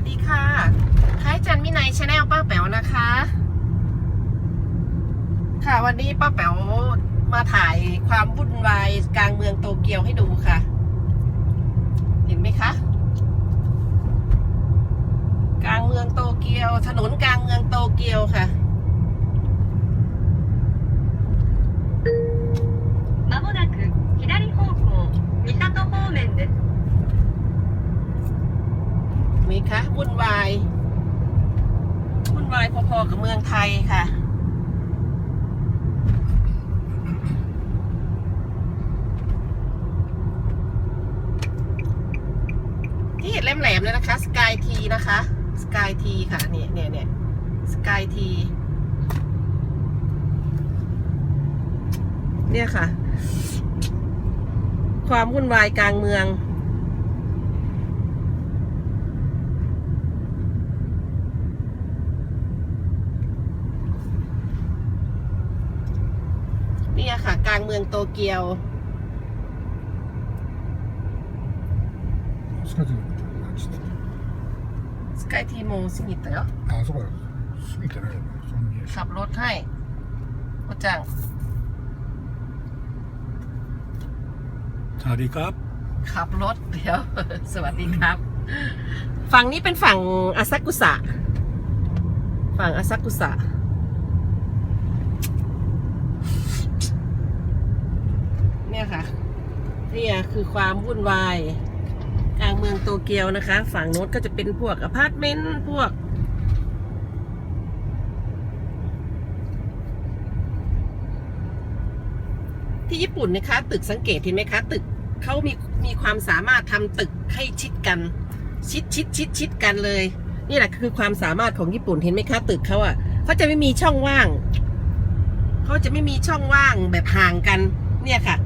สดีค่ะท้ายจันมินายชาแนลป้าแป๋วนะคะ ค่ะวันนี้ป้าแป๋วมาถ่ายความวุ่นวายกลางเมืองโตเกียวให้ดูค่ะ เห็นไหมคะ กลางเมืองโตเกียว ถนนกลางเมืองโตเกียวค่ะ まもなく く มีคะวุ่นวายวุ่นวายพอๆกับเมืองไทยค่ะ ที่เห็นแหลมๆเลยนะคะสกายทีนะคะสกายทีค่ะเนี่ยเนี่ยเนี่ยสกายทีเนี่ยค่ะ ความวุ่นวายกลางเมือง เนี่ยค่ะ ก ลางเมืองโตเกียว スカイツリーのとこなんつって สกายทีโมสมิตแล้ว あそこは過ぎてないよねそんなに ขับรถให้โอจัง สวัสดีครับ ขับรถเดี๋ยว สวัสดีครับ ฝั่งนี้เป็นฝั่งอาซากุสะ ฝั่งอาซากุสะ เนี่ยคือความวุ่นวายกลางเมืองโตเกียวนะคะ ฝั่งโน้นก็จะเป็นพวกอพาร์ตเมนต์พวก ที่ญี่ปุ่นนะคะ ตึกสังเกตเห็นไหมคะ ตึกเขามีมีความสามารถทำตึกให้ชิดกัน ชิดชิดชิดชิดกันเลย นี่แหละคือความสามารถของญี่ปุ่นเห็นไหมคะ ตึกเขาอะเขาจะไม่มีช่องว่างเขาจะไม่มีช่องว่างแบบห่างกัน เนี่ยค่ะ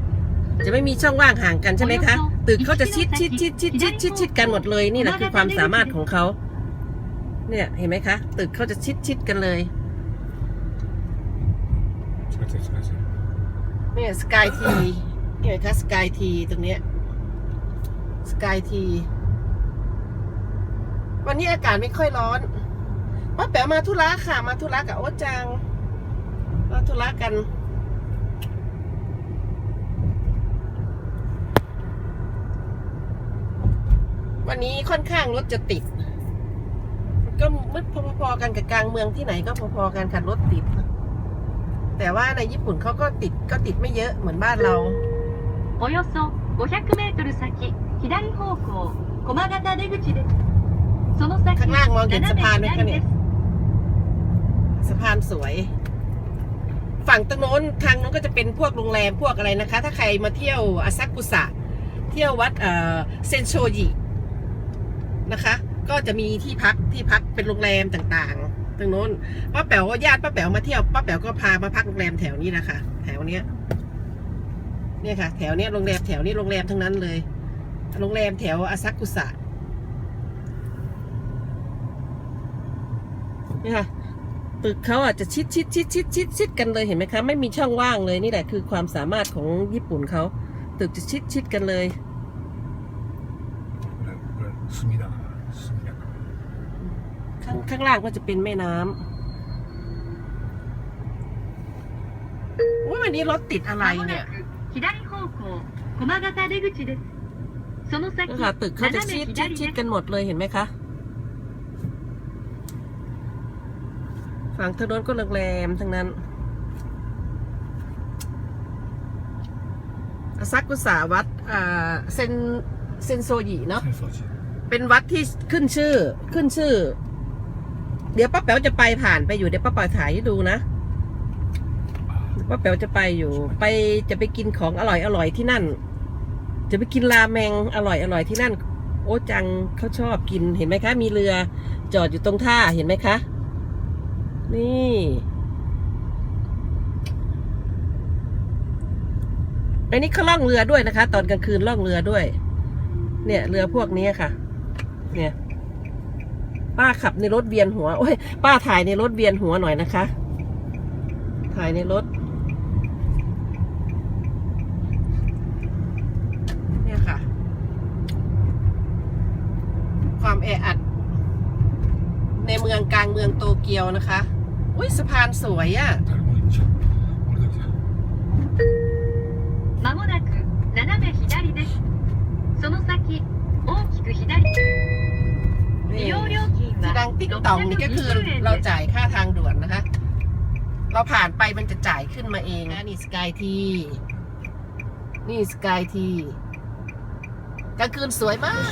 จะไม่มีช่องว่างห่างกันใช่ไหมคะ ตึกเขาจะชิดชิดชิดชิดชิดชิดชิดกันหมดเลยนี่แหละคือความสามารถของเขา เนี่ยเห็นไหมคะ ตึกเขาจะชิดชิดกันเลยเนี่ยสกายทีเห็นไหมคะสกายทีตรงเนี้ยสกายทีวันนี้อากาศไม่ค่อยร้อนป้าแป๋วมาธุระค่ะ มาธุระกับโอ๊ตจัง มาธุระกัน วันนี้ค่อนข้างรถจะติด ก็มืดพอๆกันกับกลางเมืองที่ไหนก็พอๆกันค่ะรถติด แต่ว่าในญี่ปุ่นเขาก็ติดก็ติดไม่เยอะเหมือนบ้านเรา およそ500メートル先左方向駒形出口ですその先ข้างล่างมองเห็นสะพานไหม 斜 คะ め เนี่ย 左です สะพานสวย ฝั่งตรงโน้นทางโน้นก็จะเป็นพวกโรงแรมพวกอะไรนะคะ ถ้าใครมาเที่ยวอาซากุสะ เที่ยววัดเอ่อเซนโชจิ นะคะ ก็จะมีที่พักที่พักเป็นโรงแรมต่างๆ ตรงโน้นป้าแป๋วญาติป้าแป๋วมาเที่ยวป้าแป๋วก็พามาพักโรงแรมแถวนี้นะคะแถวเนี้ยเนี่ยค่ะ แถวเนี้ยโรงแรมแถวนี้โรงแรมทั้งนั้นเลย โรงแรมแถวอาซากุสะนี่ค่ะตึกเขาอาจจะชิดชิดชิดชิดชิดชิดกันเลยเห็นไหมคะ ไม่มีช่องว่างเลยนี่แหละคือความสามารถของญี่ปุ่นเขาตึกจะชิดชิดกันเลย これ墨だな墨だから ข้างข้างล่างก็จะเป็นแม่น้ำว่าวันนี้รถติดอะไร まも เนี่ย なく左方向駒形出口ですその先 นี่ค่ะ ตึกเขาจะ 斜 ชิ め ดชิด 左 ชิด です กันหมดเลยเห็นไหมคะ ฝั่งถนนก็โรงแรมทั้งนั้นอาซากุสาวัดอ่าเซนเซนโซยิเนาะ 戦争時 เป็นวัดที่ขึ้นชื่อ ขึ้นชื่อ เดี๋ยวป้าแป๋วจะไปผ่านไปอยู่เดี๋ยวป้าแป๋วถ่ายให้ดูนะวป้าแป๋วจะไปอยู่ ไปจะไปกินของอร่อยอร่อยที่นั่น จะไปกินราเมงอร่อยอร่อยที่นั่น โอ้จังเขาชอบกินเห็นไหมคะ มีเรือจอดอยู่ตรงท่าเห็นไหมคะ นี่อันนี้เขาล่องเรือด้วยนะคะ ตอนกลางคืนล่องเรือด้วย เนี่ยเรือพวกนี้ค่ะ เนี่ย ป้าขับในรถเวียนหัว โอ้ย ป้าถ่ายในรถเวียนหัวหน่อยนะคะ ถ่ายในรถ เนี่ยค่ะ ความแออัด ในเมืองกลางเมืองโตเกียวนะคะ อุ้ยสะพานสวยอะ่ะ 誰もいんじゃん俺だけじゃんまもなく างติ๊กตองนี่ก็คือเราจ่ายค่าทางด่วนนะคะ เราผ่านไปมันจะจ่ายขึ้นมาเองนะนี่สกายทีนี่สกายทีกลางคืนสวยมาก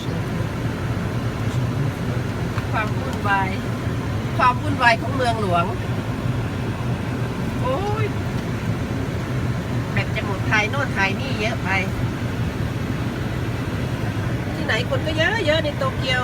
ความวุ่นวายความวุ่นวายของเมืองหลวง โอ้ยแบบจะหมดทยโน่นไทยนี่เยอะไป ที่ไหนคนก็เยอะเยอะในโตเกียว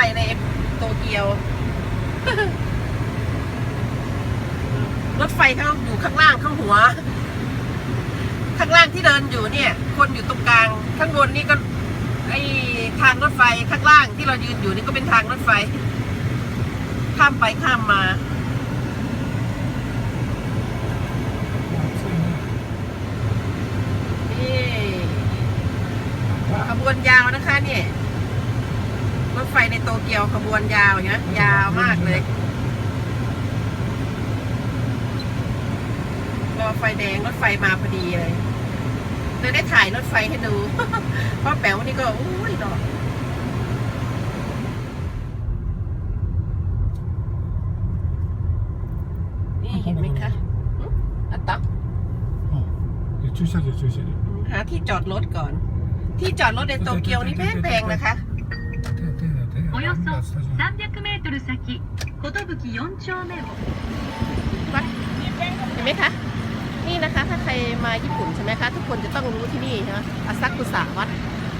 ไฟในโตเกียว รถไฟข้างอยู่ข้างล่างข้างหัว ข้างล่างที่เดินอยู่เนี่ย คนอยู่ตรงกลาง ข้างบนนี่ก็ไอทางรถไฟข้างล่างที่เรายืนอยู่นี่ก็เป็นทางรถไฟ ข้ามไปข้ามมาขบวนยาวนะคะเนี่ย รถไฟในโตเกียวขบวนยาวอย่างเงี้ยยาวมากเลย รอไฟแดงรถไฟมาพอดีเลยเลยได้ถ่ายรถไฟให้ดู เพราะแป๋วนี่ก็อุ้ยดอกนี่เห็นไหมคะอะต๊อกเดี๋ช่วยเดี๋ยช่วยหาที่จอดรถก่อน ที่จอดรถในโตเกียวนี่แพงนะคะ およそなんだスタジオ300メートル先寿4丁目を วัดเห็นไหมคะ นี่นะคะ ถ้าใครมาญี่ปุ่นใช่ไหมคะ ทุกคนจะต้องรู้ที่นี่นะอาซักุสะวัด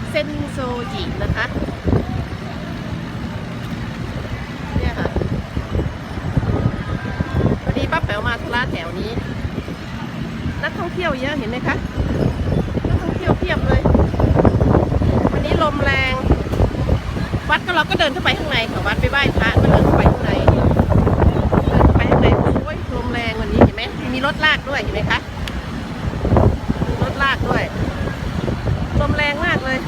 เซนโซจินะคะ เนี่ยค่ะพอดีป้าแป๋วมาธุระแถวนี้ นักท่องเที่ยวเยอะเห็นไหมคะ นักท่องเที่ยวเพียบเลย วันนี้ลมแรง วัดก็เราก็เดินเข้าไปข้างในค่ะวัดไปไหว้พระก็เดินเข้าไปข้างในเดินไปข้างในโอ้ยลมแรงวันนี้เห็นไหมมีรถลากด้วยเห็นไหมคะมีรถลากด้วยลมแรงมากเลย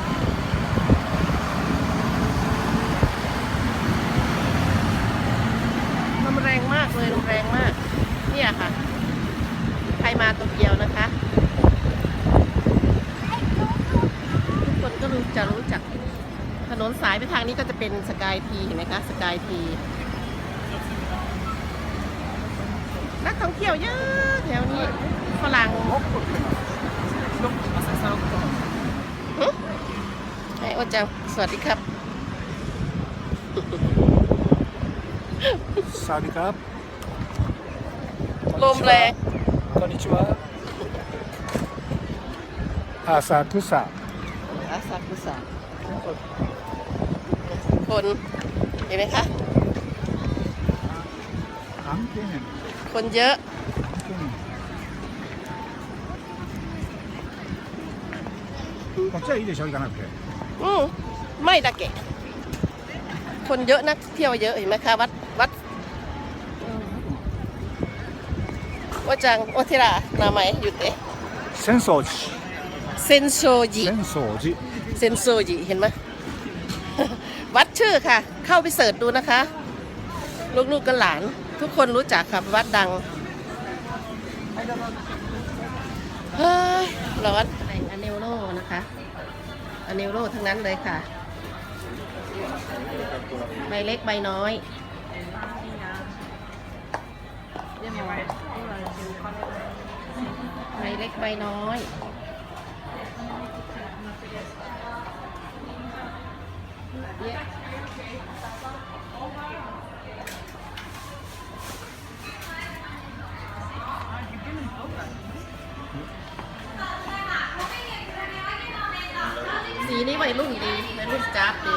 ลมแรงมากเลยลมแรงมาก เนี่ยค่ะ ใครมาโตเกียวนะคะ ทุกคนก็รู้จะรู้จัก ถนนสายไปทางนี้ก็จะเป็นสกายทีเห็นไหมคะ สกายที นักท่องเที่ยวเยอะแถวนี้ฝรั่งหึไอโอจัง สวัสดีครับ サワディーカー ลมแรง こんにちは浅草 อาซากุสะ คนเห็นไหมคะ คนเยอะอืมไม่ตะเกะคนเยอะนักเที่ยวเยอะเห็นไหมคะวัดวัดว่าจังโอทิรานามัยอยู่เตะเซนโซจิเซนโซจิเซนโซจิเห็นไหม วัดชื่อค่ะ เข้าไปเสิร์ชดูนะคะ ลูกๆกันหลาน ทุกคนรู้จักค่ะวัดดังเฮ้ยร้อนแหล่งอเนลโลนะคะอเนลโลทั้งนั้นเลยค่ะ ใบเล็กใบน้อยใบเล็กใบน้อย สีนี้วัยรุ่นดีวัยรุ่นจ้าบดี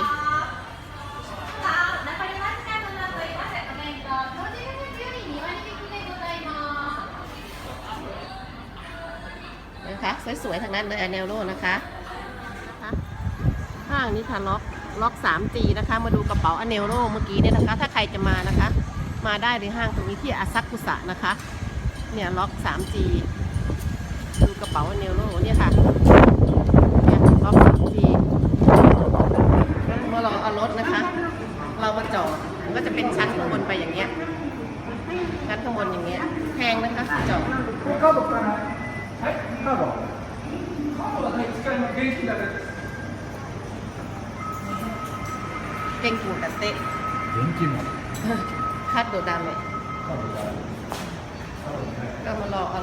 นะคะสวยๆทางนั้นเลยอเนลโลนะคะห้างนี้ค่ะล็อก ล็อก 3G นะคะ มาดูกระเป๋าอเนลโลเมื่อกี้เนี่ยนะคะ ถ้าใครจะมานะคะ มาได้ในห้างตรงนี้ที่อาซักุสะนะคะ เนี่ยล็อก 3G ดูกระเป๋าอเนลโลเนี่ยค่ะ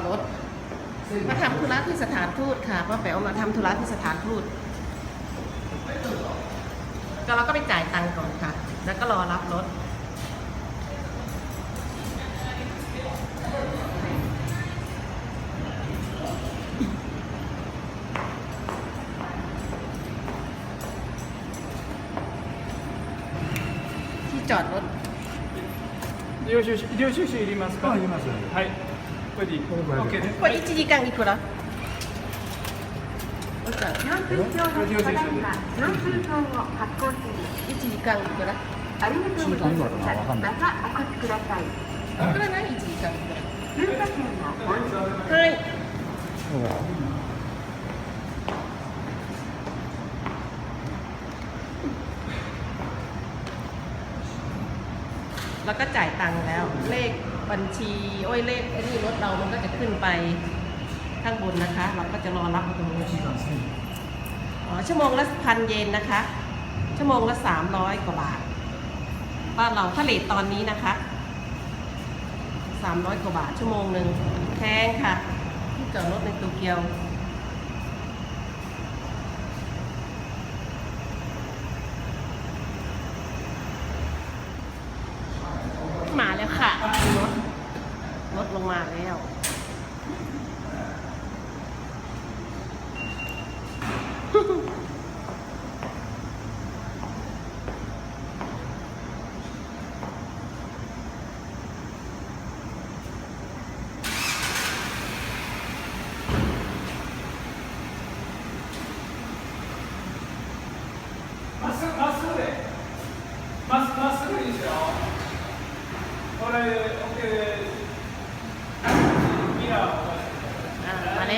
รอเอารถ มาทำธุระที่สถานทูตค่ะป้าแป๋วมาทำธุระที่สถานทูตก็เราก็ไปจ่ายตังค์ก่อนค่ะ แล้วก็รอรับรถ ที่จอดรถ 領収書領収書いりますかあいりますはい これでいいこれぐらいで OK です これ1時間いくら1時間いくらありがとうございました。わかんないまたお越しください。いくらない1時間いく通過券の本数らはいแล้วก็จ่ายตังค์แล้ว เลข บัญชีโอ้ยเลขไอ้นี่รถเรามันก็จะขึ้นไปข้างบนนะคะ เราก็จะรอรับตรงนี้อ๋อชั่วโมงละพันเยนนะคะ ชั่วโมงละสามร้อยกว่าบาทบ้านเราถ้าเลทตอนนี้นะคะสามร้อยกว่าบาทชั่วโมงหนึ่งแพงค่ะที่จอดรถในโตเกียว